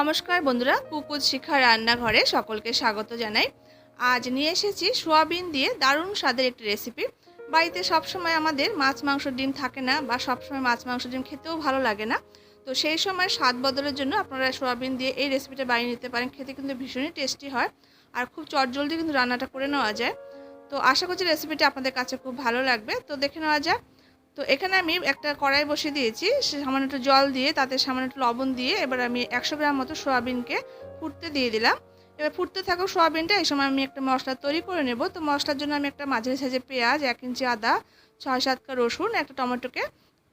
নমস্কার বন্ধুরা কুকুজ শিখা রান্নাঘরে সকলকে স্বাগত জানাই। আজ নিয়ে এসেছি সোয়াবিন দিয়ে দারুণ স্বাদের একটি রেসিপি বাড়িতে সবসময় আমাদের মাছ, মাংস, ডিম থাকে না বা সবসময় মাছ, মাংস, ডিম খেতেও ভালো লাগে না। তো সেই সময় স্বাদ বদলের জন্য আপনারা সোয়াবিন দিয়ে এই রেসিপিটা বানিয়ে নিতে পারেন। খেতে কিন্তু ভীষণই টেস্টি হয় আর খুব চটজলদি কিন্তু রান্নাটা করে নেওয়া যায়। তো আশা করছি রেসিপিটা আপনাদের কাছে খুব ভালো লাগবে। তো দেখে নেওয়া যাক তো এখানে আমি একটা কড়াই বসিয়ে দিয়েছি সামান্য একটু জল দিয়ে, তাতে সামান্য একটু লবণ দিয়ে এবার আমি একশো গ্রাম মতো সোয়াবিনকে ফুটতে দিয়ে দিলাম। এবার ফুটতে থাকুক সোয়াবিনটা এই সময় আমি একটা মশলা তৈরি করে নেব। তো মশলার জন্য আমি একটা মাঝারি সাইজের পেঁয়াজ, এক ইঞ্চি আদা, ছয় সাতটা রসুন, একটা টমেটোকে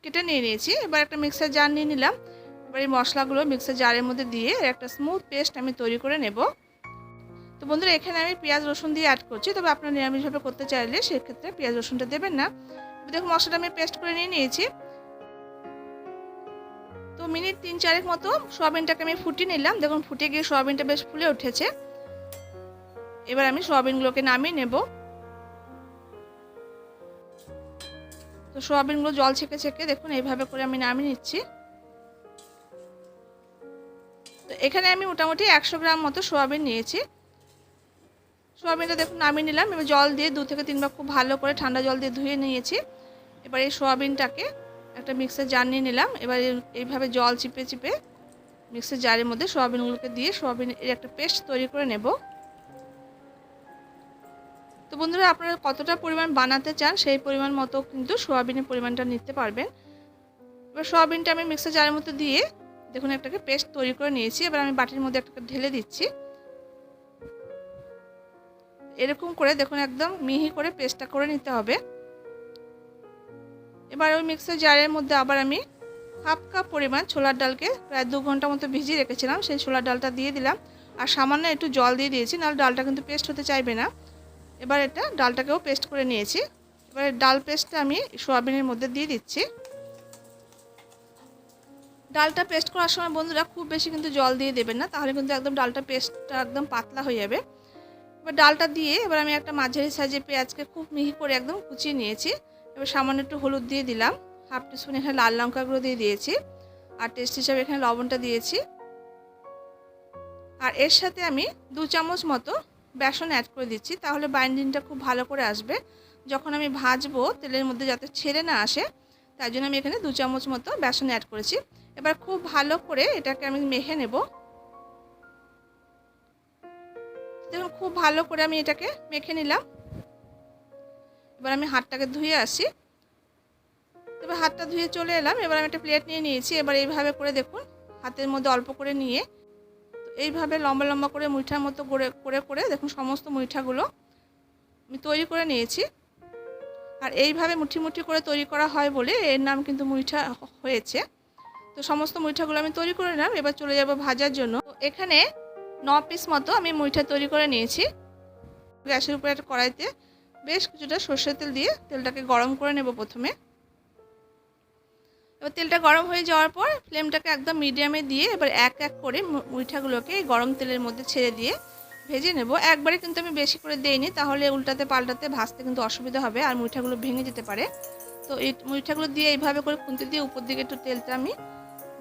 কেটে নিয়ে নিয়েছি। এবার একটা মিক্সার জার নিয়ে নিলাম। এবার এই মশলাগুলো মিক্সার জারের মধ্যে দিয়ে একটা স্মুথ পেস্ট আমি তৈরি করে নেব। তো বন্ধুরা, এখানে আমি পেঁয়াজ, রসুন দিয়ে অ্যাড করছি। তবে আপনারা নিরামিষভাবে করতে চাইলে সেক্ষেত্রে পেঁয়াজ, রসুনটা দেবেন না। দেখুন, মশলাটা আমি পেস্ট করে নিয়ে নিয়েছি। তো মিনিট তিন চারেক মতো সোয়াবিনটাকে আমি ফুটিয়ে নিলাম। দেখুন ফুটে গিয়ে সোয়াবিনটা বেশ ফুলে উঠেছে। এবার আমি সোয়াবিনগুলোকে নামিয়ে নেব। তো সোয়াবিনগুলো জল ছেঁকে ছেঁকে দেখুন, এইভাবে করে আমি নামিয়ে নিচ্ছি। তো এখানে আমি মোটামুটি একশো গ্রাম মতো সোয়াবিন নিয়েছি। সোয়াবিনটা দেখুন, নামিয়ে নিলাম। এবার জল দিয়ে দু থেকে তিনবার খুব ভালো করে ঠান্ডা জল দিয়ে ধুয়ে নিয়েছি। এবার এই সোয়াবিনটাকে একটা মিক্সার জার নিয়ে নিলাম। এবার এইভাবে জল চিপে চিপে মিক্সার জারের মধ্যে সোয়াবিনগুলোকে দিয়ে সোয়াবিনের একটা পেস্ট তৈরি করে নেব। তো বন্ধুরা, আপনারা কতটা পরিমাণ বানাতে চান সেই পরিমাণ মতো কিন্তু সোয়াবিনের পরিমাণটা নিতে পারবেন। এবার সোয়াবিনটা আমি মিক্সার জারের মধ্যে দিয়ে দেখুন একটাকে পেস্ট তৈরি করে নিয়েছি। এবার আমি বাটির মধ্যে একটা ঢেলে দিচ্ছি। এরকম করে দেখুন একদম মিহি করে পেস্টটা করে নিতে হবে। এবার ওই মিক্সার জারের মধ্যে আবার আমি হাফ কাপ পরিমাণ ছোলার ডালকে প্রায় দু ঘণ্টা মতো ভিজিয়ে রেখেছিলাম। সেই ছোলার ডালটা দিয়ে দিলাম। আর সামান্য একটু জল দিয়ে দিয়েছি, নাহলে ডালটা কিন্তু পেস্ট হতে চাইবে না। এবার এটা ডালটাকেও পেস্ট করে নিয়েছি। এবার ডাল পেস্টটা আমি সোয়াবিনের মধ্যে দিয়ে দিচ্ছি। ডালটা পেস্ট করার সময় বন্ধুরা খুব বেশি কিন্তু জল দিয়ে দেবেন না, তাহলে কিন্তু একদম ডালটা পেস্টটা একদম পাতলা হয়ে যাবে। এবার ডালটা দিয়ে এবার আমি একটা মাঝারি সাইজে পেঁয়াজকে খুব মিহি করে একদম কুচিয়ে নিয়েছি। এবার সামান্য একটু হলুদ দিয়ে দিলাম। হাফ টিস্পুন এখানে লাল লঙ্কা গুঁড়ো দিয়ে দিয়েছি। আর টেস্ট হিসাবে এখানে লবণটা দিয়েছি। আর এর সাথে আমি দু চামচ মতো বেসন অ্যাড করে দিচ্ছি। তাহলে বাইন্ডিংটা খুব ভালো করে আসবে। যখন আমি ভাজবো তেলের মধ্যে যাতে ছেড়ে না আসে তাই জন্য আমি এখানে দু চামচ মতো বেসন অ্যাড করেছি। এবার খুব ভালো করে এটাকে আমি মেখে নেব। দেখুন, খুব ভালো করে আমি এটাকে মেখে নিলাম। এবার আমি হাতটাকে ধুয়ে আসি। এবার হাতটা ধুয়ে চলে এলাম। এবার আমি একটা প্লেট নিয়ে নিয়েছি। এবার এইভাবে করে দেখুন, হাতের মধ্যে অল্প করে নিয়ে এইভাবে লম্বা লম্বা করে মুইঠার মতো করে করে করে দেখুন সমস্ত মুইঠাগুলো আমি তৈরি করে নিয়েছি। আর এইভাবে মুঠি মুঠি করে তৈরি করা হয় বলে এর নাম কিন্তু মুইঠা হয়েছে। তো সমস্ত মুইঠাগুলো আমি তৈরি করে নিলাম। এবার চলে যাব ভাজার জন্য। এখানে ন পিস মতো আমি মুইঠা তৈরি করে নিয়েছি। গ্যাসের উপরে একটা কড়াইতে বেশ কিছুটা সর্ষের তেল দিয়ে তেলটাকে গরম করে নেব প্রথমে। এবার তেলটা গরম হয়ে যাওয়ার পর ফ্লেমটাকে একদম মিডিয়ামে দিয়ে এবার এক এক করে মুইঠাগুলোকে গরম তেলের মধ্যে ছেড়ে দিয়ে ভেজে নেব। একবারে কিন্তু আমি বেশি করে দেইনি, তাহলে উল্টাতে পাল্টাতে ভাজতে কিন্তু অসুবিধা হবে আর মুইঠাগুলো ভেঙে যেতে পারে। তো এই মুইঠাগুলো দিয়ে এইভাবে করে খুঁতে দিয়ে উপর দিকে একটু তেলটা আমি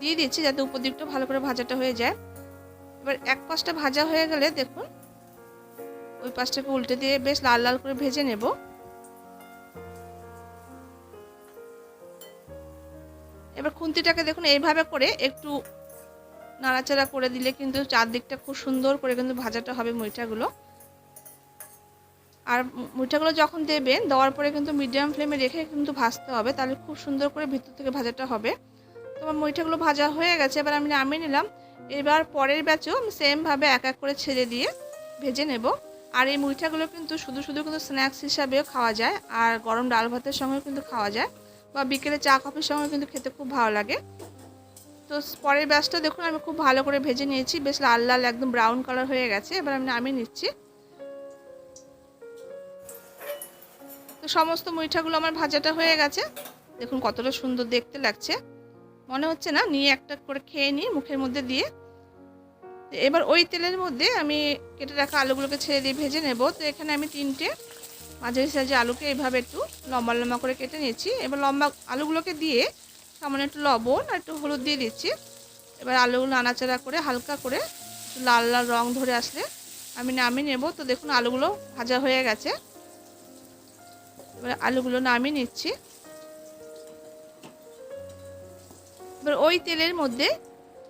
দিয়ে দিচ্ছি যাতে উপর দিকটা ভালো করে ভাজাটা হয়ে যায়। এবার এক পাশটা ভাজা হয়ে গেলে দেখুন ওই পাশটাকে উল্টে দিয়ে বেশ লাল লাল করে ভেজে নেব। এবার খুন্তিটাকে দেখুন, এইভাবে করে একটু নাড়াচাড়া করে দিলে কিন্তু চারদিকটা খুব সুন্দর করে কিন্তু ভাজাটা হবে মুইঠাগুলো। আর মুইঠাগুলো যখন দেবেন, দেওয়ার পরে কিন্তু মিডিয়াম ফ্লেমে রেখে কিন্তু ভাজতে হবে, তাহলে খুব সুন্দর করে ভিতর থেকে ভাজাটা হবে। তো আমার মুইঠাগুলো ভাজা হয়ে গেছে, এবার আমি নামিয়ে নিলাম। এবার পরের ব্যাচেও আমি সেমভাবে এক এক করে ছেড়ে দিয়ে ভেজে নেব। আর এই মুইঠাগুলো কিন্তু শুধু শুধু কিন্তু স্ন্যাক্স হিসাবেও খাওয়া যায়, আর গরম ডাল ভাতের সঙ্গেও কিন্তু খাওয়া যায়, বা বিকেলে চা কফির সঙ্গে কিন্তু খেতে খুব ভালো লাগে। তো পরের ব্যাচটা দেখুন, আমি খুব ভালো করে ভেজে নিয়েছি, বেশ লাল লাল একদম ব্রাউন কালার হয়ে গেছে, এবার আমি নামিয়ে নিচ্ছি। তো সমস্ত মুইঠাগুলো আমার ভাজাটা হয়ে গেছে, দেখুন কতটা সুন্দর দেখতে লাগছে। মনে হচ্ছে না, নিয়ে একটা করে খেয়ে নিই, মুখের মধ্যে দিয়ে। এবার ওই তেলের মধ্যে আমি কেটে রাখা আলুগুলোকে ছেড়ে দিয়ে ভেজে নেব। তো এখানে আমি তিনটে মাঝারি সাইজে আলুকে এইভাবে একটু লম্বা লম্বা করে কেটে নিয়েছি। এবার লম্বা আলুগুলোকে দিয়ে সামান্য একটু লবণ আর একটু হলুদ দিয়ে দিচ্ছি। এবার আলুগুলো নাড়াচাড়া করে হালকা করে একটু লাল লাল রং ধরে আসলে আমি নামিয়ে নেব। তো দেখুন আলুগুলো ভাজা হয়ে গেছে। এবার আলুগুলো নামিয়ে নিচ্ছি। এবার ওই তেলের মধ্যে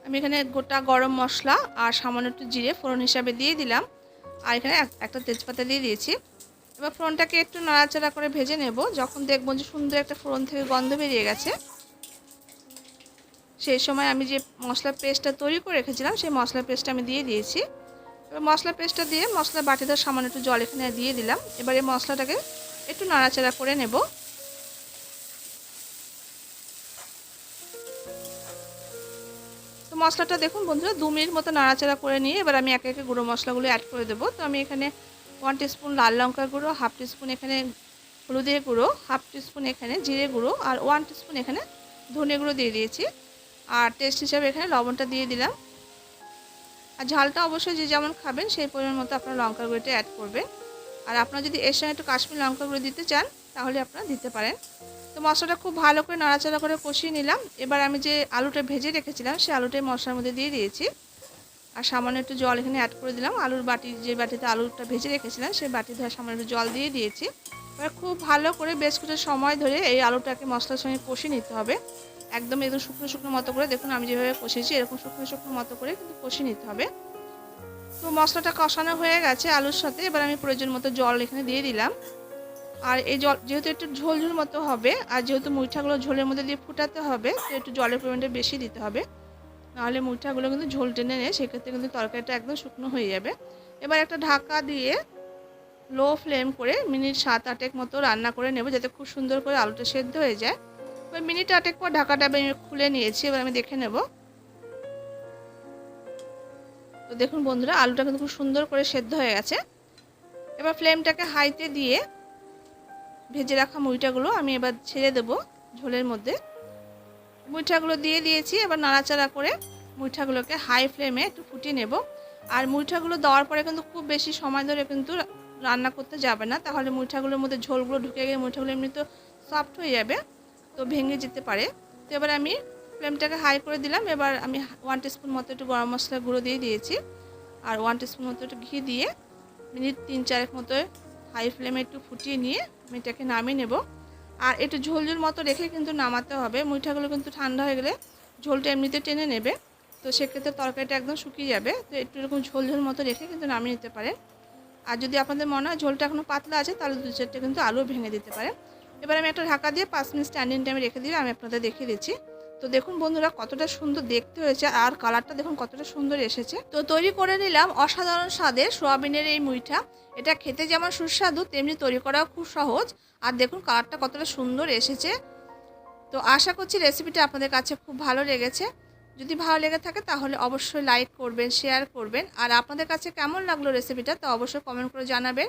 আমি এখানে গোটা গরম মশলা আর সামান্য একটু জিরে ফোড়ন হিসাবে দিয়ে দিলাম। আর এখানে এক- একটা তেজপাতা দিয়ে দিয়েছি। এবার ফোড়নটাকে একটু নাড়াচাড়া করে ভেজে নেব। যখন দেখব যে সুন্দর একটা ফোড়ন থেকে গন্ধ বেরিয়ে গেছে, সেই সময় আমি যে মশলা পেস্টটা তৈরি করে রেখেছিলাম, সেই মশলা পেস্টটা আমি দিয়ে দিয়েছি। এবার মশলা পেস্টটা দিয়ে মশলা বাটিতে সামান্য একটু জল এখানে দিয়ে দিলাম। এবার এই মশলাটাকে একটু নাড়াচাড়া করে নেব। মশলাটা দেখুন বন্ধুরা, দু মিনিট মতো নাড়াচাড়া করে নিয়ে এবার আমি একে একে গুঁড়ো মশলাগুলো অ্যাড করে দেবো। তো আমি এখানে ওয়ান টিস্পুন লাল লঙ্কার গুঁড়ো হাফ টিস্পুন এখানে হলুদের গুঁড়ো হাফ টিস্পুন এখানে জিরে গুঁড়ো, আর ওয়ান টিস্পুন এখানে ধনে গুঁড়ো দিয়ে দিয়েছি। আর টেস্ট হিসাবে এখানে লবণটা দিয়ে দিলাম। আর ঝালটা অবশ্যই যে যেমন খাবেন, সেই পরিমাণ মতো আপনারা লঙ্কার গুঁড়োটা অ্যাড করবেন। আর আপনারা যদি এর সঙ্গে একটু কাশ্মীর লঙ্কা গুঁড়ো দিতে চান, তাহলে আপনারা দিতে পারেন। তো মশলাটা খুব ভালো করে নাড়াচাড়া করে কষিয়ে নিলাম। এবার আমি যে আলুটা ভেজে রেখেছিলাম, সেই আলুটাই মশলার মধ্যে দিয়ে দিয়েছি। আর সামান্য একটু জল এখানে অ্যাড করে দিলাম। আলুর বাটি, যে বাটিতে আলুটা ভেজে রেখেছিলাম, সেই বাটি ধরে সামান্য একটু জল দিয়ে দিয়েছি। এবার খুব ভালো করে বেশ কিছু সময় ধরে এই আলুটাকে মশলার সঙ্গে কষিয়ে নিতে হবে। একদম একদম শুকনো শুকনো মতো করে দেখুন আমি যেভাবে কষেছি এরকম শুকনো শুকনো মতো করে কিন্তু কষিয়ে নিতে হবে। তো মশলাটা কষানো হয়ে গেছে আলুর সাথে। এবার আমি প্রয়োজন মতো জল এখানে দিয়ে দিলাম। আর এই জল, যেহেতু একটু ঝোল ঝোল মতো হবে, আর যেহেতু মুইঠাগুলো ঝোলের মধ্যে দিয়ে ফুটাতে হবে, তো একটু জলের পরিমাণটা বেশি দিতে হবে। নাহলে মুইঠাগুলো কিন্তু ঝোল টেনে নেয়, সেক্ষেত্রে কিন্তু তরকারিটা একদম শুকনো হয়ে যাবে। এবার একটা ঢাকা দিয়ে লো ফ্লেম করে মিনিট সাত আটেক মতো রান্না করে নেব, যাতে খুব সুন্দর করে আলুটা সেদ্ধ হয়ে যায়। এবার মিনিট আটেক পর ঢাকাটা আমি খুলে নিয়েছি, এবার আমি দেখে নেব। তো দেখুন বন্ধুরা, আলুটা কিন্তু খুব সুন্দর করে সেদ্ধ হয়ে গেছে। এবার ফ্লেমটাকে হাইতে দিয়ে ভেজে রাখা মুইটাগুলো আমি এবার ছেড়ে দেব ঝোলের মধ্যে। মুইঠাগুলো দিয়ে দিয়েছি, এবার নাড়াচাড়া করে মুইঠাগুলোকে হাই ফ্লেমে একটু ফুটিয়ে নেব। আর মুইঠাগুলো দেওয়ার পরে কিন্তু খুব বেশি সময় ধরে কিন্তু রান্না করতে যাবে না, তাহলে মুইঠাগুলোর মধ্যে ঝোলগুলো ঢুকে গিয়ে মুইঠাগুলো এমনি তো সফট হয়ে যাবে, তো ভেঙে যেতে পারে। তো এবার আমি ফ্লেমটাকে হাই করে দিলাম, এবার আমি ওয়ান টিস্পুন মতো একটু গরম মশলা গুঁড়ো দিয়ে দিয়েছি। আর ওয়ান টিস্পুন মতো একটু ঘি দিয়ে মিনিট তিন চারেক মতো হাই ফ্লেমে একটু ফুটিয়ে নিয়ে আমি এটাকে নামিয়ে নেব। আর একটু ঝোল ঝোল মতো রেখে কিন্তু নামাতে হবে। মুইঠাগুলো কিন্তু ঠান্ডা হয়ে গেলে ঝোলটা এমনিতে টেনে নেবে। তো সেক্ষেত্রে তরকারিটা একদম শুকিয়ে যাবে। তো একটু এরকম ঝোল ঝোল মতো রেখে কিন্তু নামিয়ে নিতে পারেন। আর যদি আপনাদের মনে হয় ঝোলটা এখনও পাতলা আছে, তাহলে দু চারটে কিন্তু আলু ভেঙে দিতে পারেন। এবার আমি একটা ঢাকা দিয়ে পাঁচ মিনিট স্ট্যান্ডিং টাইমে রেখে দিয়ে আমি আপনাদের দেখিয়ে দিচ্ছি। তো দেখুন বন্ধুরা, কতটা সুন্দর দেখতে হয়েছে আর কালারটা দেখুন কতটা সুন্দর এসেছে। তো তৈরি করে নিলাম অসাধারণ স্বাদে সোয়াবিনের এই মুইঠা এটা খেতে যেমন সুস্বাদু, তেমনি তৈরি করাও খুব সহজ। আর দেখুন কালারটা কতটা সুন্দর এসেছে। তো আশা করছি রেসিপিটা আপনাদের কাছে খুব ভালো লেগেছে। যদি ভালো লেগে থাকে তাহলে অবশ্যই লাইক করবেন, শেয়ার করবেন। আর আপনাদের কাছে কেমন লাগল রেসিপিটা তা অবশ্যই কমেন্ট করে জানাবেন।